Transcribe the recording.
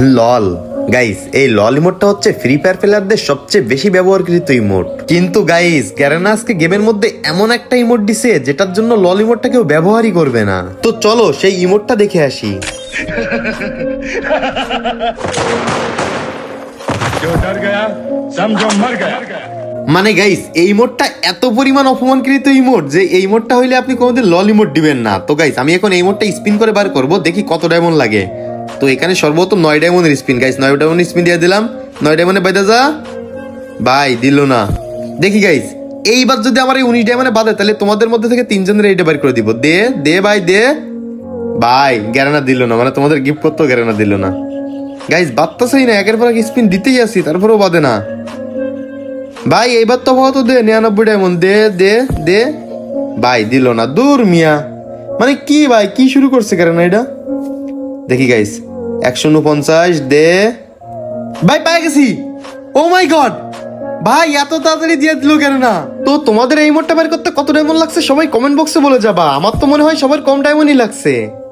লল। গাইস এই লল ইমোটটা হচ্ছে ফ্রি ফায়ার প্লেয়ারদের সবচেয়ে বেশি ব্যবহারকৃত ইমোট কিন্তু গাইস গ্যারেনা গেমের মধ্যে এমন একটা ইমোট দিছে যেটার জন্য লল ইমোটটা কেউ ব্যবহারই করবে না। তো চলো সেই ইমোটটা দেখে আসি। মানে গাইস এই মোডটা এত পরিমাণ অপমানকৃত এই যে এই মোডটা হইলে আপনি কোনোদিন লল ইমোট দিবেন না। তো গাইস আমি এখন এই মোটটা স্পিন করে বার করব দেখি কত ডায়মন্ড লাগে। তো এখানে সর্বপ্রথম নয় ডায়মন্ডের স্পিন গাইস নয় ডায়মন্ড স্পিন দিয়ে দিলাম। নয় ডায়মন্ডে বাইদা যা। ভাই, দিল না। দেখি গাইস এইবার যদি আমার এই উনিশ ডায়মন্ডে বাদে তাহলে তোমাদের মধ্যে থেকে তিনজনের এইটা বার করে দিব। দে দে, ভাই দে। ভাই, গ্যারানা দিল না। মানে তোমাদের গিফট করতেও গ্যারানা দিল না। গাইস বাদতাছেই না। একের পর এক স্পিন দিতেই আসি, তারপরেও বাদে না। ভাই, এইবার তো হতো দে, নিরানব্বই ডায়মন্ড দে দে দে। ভাই, দিল না। দূর মিয়া। মানে কি, ভাই? কি শুরু করছে কারণ এটা? দেখি গাইস একশো উনপঞ্চাশ দে। ভাই পাই গেছি। Oh my God. ভাই এত তাড়াতাড়ি দিয়ে দিল কেন না? তো তোমাদের এই মোটটা বের করতে কত ডায়মন্ড লাগছে? সবাই কমেন্ট বক্সে বলে যাবা। আমার তো মনে হয় সবার কম ডায়মন্ডই লাগছে।